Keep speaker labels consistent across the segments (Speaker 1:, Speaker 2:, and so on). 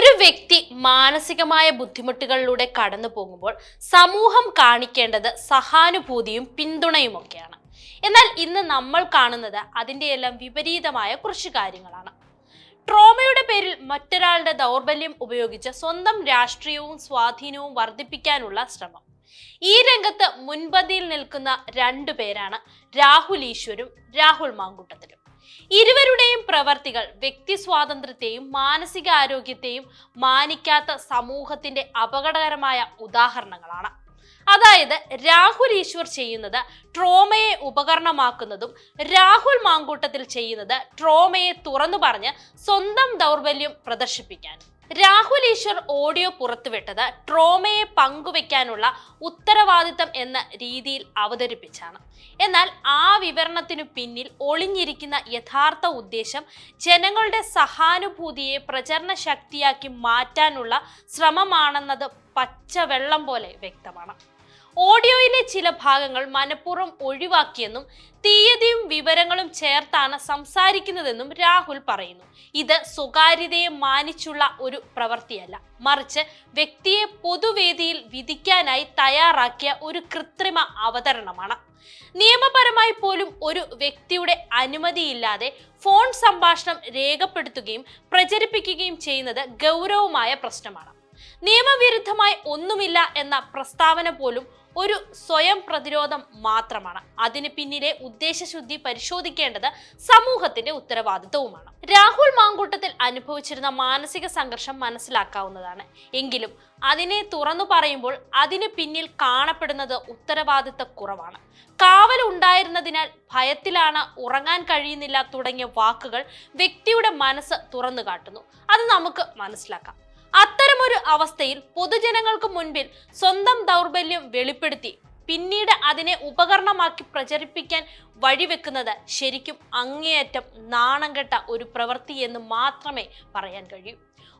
Speaker 1: ഒരു വ്യക്തി മാനസികമായ ബുദ്ധിമുട്ടുകളിലൂടെ കടന്നു പോകുമ്പോൾ സമൂഹം കാണിക്കേണ്ടത് സഹാനുഭൂതിയും പിന്തുണയുമൊക്കെയാണ്. എന്നാൽ ഇന്ന് നമ്മൾ കാണുന്നത് അതിന്റെ എല്ലാം വിപരീതമായ കുറച്ച് കാര്യങ്ങളാണ്. ട്രോമയുടെ പേരിൽ മറ്റൊരാളുടെ ദൗർബല്യം ഉപയോഗിച്ച് സ്വന്തം രാഷ്ട്രീയവും സ്വാധീനവും വർദ്ധിപ്പിക്കാനുള്ള ശ്രമം. ഈ രംഗത്ത് മുൻപന്തിയിൽ നിൽക്കുന്ന രണ്ടു പേരാണ് രാഹുൽ ഈശ്വരും രാഹുൽ മാങ്കൂട്ടത്തിലും. ഇരുവരുടെയും പ്രവർത്തികൾ വ്യക്തി സ്വാതന്ത്ര്യത്തെയും മാനസികാരോഗ്യത്തെയും മാനിക്കാത്ത സമൂഹത്തിന്റെ അപകടകരമായ ഉദാഹരണങ്ങളാണ്. അതായത് രാഹുൽ ഈശ്വർ ചെയ്യുന്നത് ട്രോമയെ ഉപകരണമാക്കുന്നതും രാഹുൽ മാങ്കൂട്ടത്തിൽ ചെയ്യുന്നത് ട്രോമയെ തുറന്നു പറഞ്ഞ് സ്വന്തം ദൗർബല്യം പ്രദർശിപ്പിക്കാനും. രാഹുൽ ഈശ്വർ ഓഡിയോ പുറത്തുവിട്ടത് ട്രോമയെ പങ്കുവെക്കാനുള്ള ഉത്തരവാദിത്തം എന്ന രീതിയിൽ അവതരിപ്പിച്ചാണ്. എന്നാൽ ആ വിവരണത്തിനു പിന്നിൽ ഒളിഞ്ഞിരിക്കുന്ന യഥാർത്ഥ ഉദ്ദേശം ജനങ്ങളുടെ സഹാനുഭൂതിയെ പ്രചരണ ശക്തിയാക്കി മാറ്റാനുള്ള ശ്രമമാണെന്നത് പച്ചവെള്ളം പോലെ വ്യക്തമാണ്. ഓഡിയോയിലെ ചില ഭാഗങ്ങൾ മനഃപൂർവം ഒഴിവാക്കിയെന്നും തീയതിയും വിവരങ്ങളും ചേർത്താണ് സംസാരിക്കുന്നതെന്നും രാഹുൽ പറയുന്നു. ഇത് സ്വകാര്യതയെ മാനിച്ചുള്ള ഒരു പ്രവൃത്തിയല്ല. മറിച്ച് വ്യക്തിയെ പൊതുവേദിയിൽ വിധിക്കാനായി തയ്യാറാക്കിയ ഒരു കൃത്രിമ അവതരണമാണ്. നിയമപരമായി പോലും ഒരു വ്യക്തിയുടെ അനുമതിയില്ലാതെ ഫോൺ സംഭാഷണം രേഖപ്പെടുത്തുകയും പ്രചരിപ്പിക്കുകയും ചെയ്യുന്നത് ഗൗരവമായ പ്രശ്നമാണ്. നിയമവിരുദ്ധമായി ഒന്നുമില്ല എന്ന പ്രസ്താവന പോലും ഒരു സ്വയം പ്രതിരോധം മാത്രമാണ്. അതിന് പിന്നിലെ ഉദ്ദേശശുദ്ധി പരിശോധിക്കേണ്ടത് സമൂഹത്തിന്റെ ഉത്തരവാദിത്വവുമാണ്. രാഹുൽ മാങ്കൂട്ടത്തിൽ അനുഭവിച്ചിരുന്ന മാനസിക സംഘർഷം മനസ്സിലാക്കാവുന്നതാണ്. എങ്കിലും അതിനെ തുറന്നു പറയുമ്പോൾ അതിന് പിന്നിൽ കാണപ്പെടുന്നത് ഉത്തരവാദിത്ത കുറവാണ്. കാവൽ ഉണ്ടായിരുന്നതിനാൽ ഭയത്തിലാണ് ഉറങ്ങാൻ കഴിയുന്നില്ല തുടങ്ങിയ വാക്കുകൾ വ്യക്തിയുടെ മനസ്സ് തുറന്നു കാട്ടുന്നു. അത് നമുക്ക് മനസ്സിലാക്കാം. അത്തരമൊരു അവസ്ഥയിൽ പൊതുജനങ്ങൾക്ക് മുൻപിൽ സ്വന്തം ദൗർബല്യം വെളിപ്പെടുത്തി പിന്നീട് അതിനെ ഉപകരണമാക്കി പ്രചരിപ്പിക്കാൻ വഴിവെക്കുന്നത് ശരിക്കും അങ്ങേയറ്റം നാണം കെട്ട ഒരു പ്രവൃത്തി എന്ന് മാത്രമേ പറയാൻ കഴിയൂ.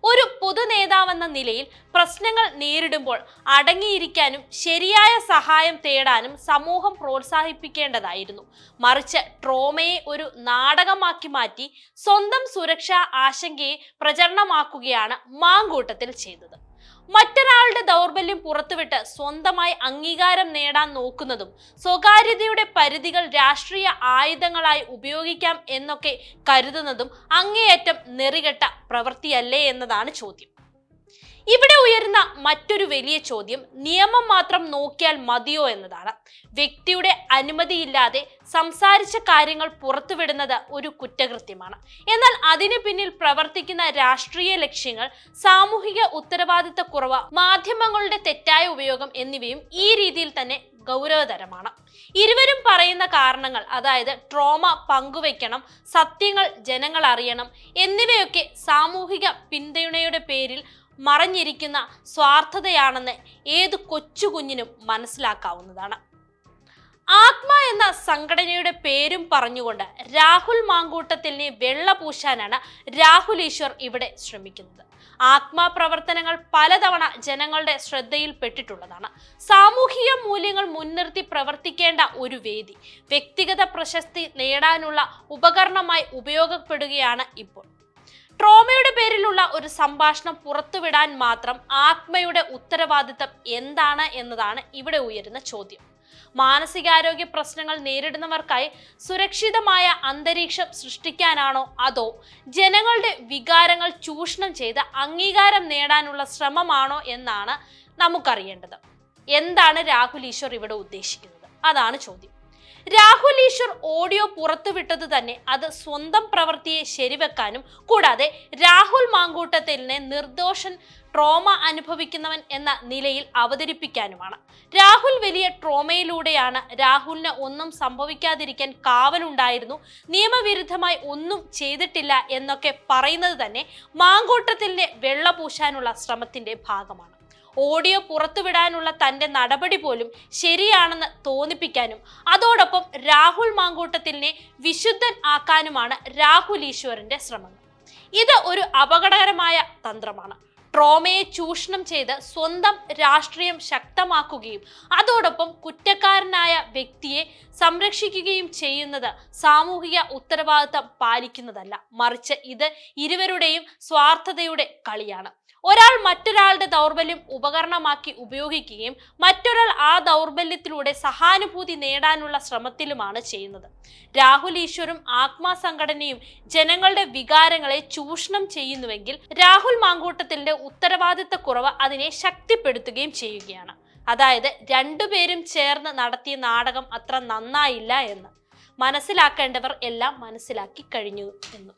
Speaker 1: ഒരു പൊതു നേതാവെന്ന നിലയിൽ പ്രശ്നങ്ങൾ നേരിടുമ്പോൾ അടങ്ങിയിരിക്കാനും ശരിയായ സഹായം തേടാനും സമൂഹം പ്രോത്സാഹിപ്പിക്കേണ്ടതായിരുന്നു. മറിച്ച് ട്രോമയെ ഒരു നാടകമാക്കി മാറ്റി സ്വന്തം സുരക്ഷാ ആശങ്കയെ പ്രചരണമാക്കുകയാണ് മാങ്കൂട്ടത്തിൽ ചെയ്തത്. മറ്റൊരാളുടെ ദൗർബല്യം പുറത്തുവിട്ട് സ്വന്തമായി അംഗീകാരം നേടാൻ നോക്കുന്നതും സ്വകാര്യതയുടെ പരിധികൾ രാഷ്ട്രീയ ആയുധങ്ങളായി ഉപയോഗിക്കാം എന്നൊക്കെ കരുതുന്നതും അങ്ങേയറ്റം നെറികെട്ട പ്രവൃത്തിയല്ലേ എന്നതാണ് ചോദ്യം. ഇവിടെ ഉയരുന്ന മറ്റൊരു വലിയ ചോദ്യം നിയമം മാത്രം നോക്കിയാൽ മതിയോ എന്നതാണ്. വ്യക്തിയുടെ അനുമതിയില്ലാതെ സംസാരിച്ച കാര്യങ്ങൾ പുറത്തുവിടുന്നത് ഒരു കുറ്റകൃത്യമാണ്. എന്നാൽ അതിനു പിന്നിൽ പ്രവർത്തിക്കുന്ന രാഷ്ട്രീയ ലക്ഷ്യങ്ങൾ സാമൂഹിക ഉത്തരവാദിത്തക്കുറവ് മാധ്യമങ്ങളുടെ തെറ്റായ ഉപയോഗം എന്നിവയും ഈ രീതിയിൽ തന്നെ ഗൗരവതരമാണ്. ഇരുവരും പറയുന്ന കാരണങ്ങൾ അതായത് ട്രോമ പങ്കുവെക്കണം സത്യങ്ങൾ ജനങ്ങൾ അറിയണം എന്നിവയൊക്കെ സാമൂഹിക പിന്തുണയുടെ പേരിൽ മറഞ്ഞിരിക്കുന്ന സ്വാർത്ഥതയാണെന്ന് ഏത് കൊച്ചുകുഞ്ഞിനും മനസ്സിലാക്കാവുന്നതാണ്. ആത്മ എന്ന സംഘടനയുടെ പേരും പറഞ്ഞുകൊണ്ട് രാഹുൽ മാങ്കൂട്ടത്തിനെ വെള്ള പൂശാനാണ് രാഹുൽ ഈശ്വർ ഇവിടെ ശ്രമിക്കുന്നത്. ആത്മാ പ്രവർത്തനങ്ങൾ പലതവണ ജനങ്ങളുടെ ശ്രദ്ധയിൽപ്പെട്ടിട്ടുള്ളതാണ് സാമൂഹിക മൂല്യങ്ങൾ മുൻനിർത്തി പ്രവർത്തിക്കേണ്ട ഒരു വേദി വ്യക്തിഗത പ്രശസ്തി നേടാനുള്ള ഉപകരണമായി ഉപയോഗപ്പെടുകയാണ് ഇപ്പോൾ. ട്രോമയുടെ പേരിലുള്ള ഒരു സംഭാഷണം പുറത്തുവിടാൻ മാത്രം ആത്മയുടെ ഉത്തരവാദിത്തം എന്താണ് എന്നതാണ് ഇവിടെ ഉയരുന്ന ചോദ്യം. മാനസികാരോഗ്യ പ്രശ്നങ്ങൾ നേരിടുന്നവർക്കായി സുരക്ഷിതമായ അന്തരീക്ഷം സൃഷ്ടിക്കാനാണോ അതോ ജനങ്ങളുടെ വികാരങ്ങൾ ചൂഷണം ചെയ്ത് അംഗീകാരം നേടാനുള്ള ശ്രമമാണോ എന്നാണ് നമുക്കറിയേണ്ടത്. എന്താണ് രാഹുൽ ഈശ്വർ ഇവിടെ ഉദ്ദേശിക്കുന്നത്? അതാണ് ചോദ്യം. രാഹുൽ ഈശ്വർ ഓഡിയോ പുറത്തുവിട്ടത് തന്നെ അത് സ്വന്തം പ്രവൃത്തിയെ ശരിവെക്കാനും കൂടാതെ രാഹുൽ മാങ്കൂട്ടത്തിലിനെ നിർദോഷൻ ട്രോമ അനുഭവിക്കുന്നവൻ എന്ന നിലയിൽ അവതരിപ്പിക്കാനുമാണ്. രാഹുൽ വലിയ ട്രോമയിലൂടെയാണ് രാഹുലിന് ഒന്നും സംഭവിക്കാതിരിക്കാൻ കാവലുണ്ടായിരുന്നു നിയമവിരുദ്ധമായി ഒന്നും ചെയ്തിട്ടില്ല എന്നൊക്കെ പറയുന്നത് തന്നെ മാങ്കൂട്ടത്തിലിനെ വെള്ളപൂശാനുള്ള ശ്രമത്തിന്റെ ഭാഗമാണ്. ഓഡിയോ പുറത്തുവിടാനുള്ള തന്റെ നടപടി പോലും ശരിയാണെന്ന് തോന്നിപ്പിക്കാനും അതോടൊപ്പം രാഹുൽ മാങ്കൂട്ടത്തിനെ വിശുദ്ധൻ ആക്കാനുമാണ് രാഹുൽ ഈശ്വറിന്റെ ശ്രമങ്ങൾ ഇത് ഒരു അപകടകരമായ തന്ത്രമാണ്. ട്രോമയെ ചൂഷണം ചെയ്ത് സ്വന്തം രാഷ്ട്രീയം ശക്തമാക്കുകയും അതോടൊപ്പം കുറ്റക്കാരനായ വ്യക്തിയെ സംരക്ഷിക്കുകയും ചെയ്യുന്നത് സാമൂഹിക ഉത്തരവാദിത്തം പാലിക്കുന്നതല്ല. മറിച്ച് ഇത് ഇരുവരുടെയും സ്വാർത്ഥതയുടെ കളിയാണ്. ഒരാൾ മറ്റൊരാളുടെ ദൗർബല്യം ഉപകരണമാക്കി ഉപയോഗിക്കുകയും മറ്റൊരാൾ ആ ദൗർബല്യത്തിലൂടെ സഹാനുഭൂതി നേടാനുള്ള ശ്രമത്തിലുമാണ് ചെയ്യുന്നത്. രാഹുൽ ഈശ്വരും ആത്മാ സംഘടനയും ജനങ്ങളുടെ വികാരങ്ങളെ ചൂഷണം ചെയ്യുന്നുവെങ്കിൽ രാഹുൽ മാങ്കൂട്ടത്തിന്റെ ഉത്തരവാദിത്ത കുറവ് അതിനെ ശക്തിപ്പെടുത്തുകയും ചെയ്യുകയാണ്. അതായത് രണ്ടുപേരും ചേർന്ന് നടത്തിയ നാടകം അത്ര നന്നായില്ല എന്ന് മനസ്സിലാക്കേണ്ടവർ എല്ലാം മനസ്സിലാക്കി കഴിഞ്ഞു എന്നും.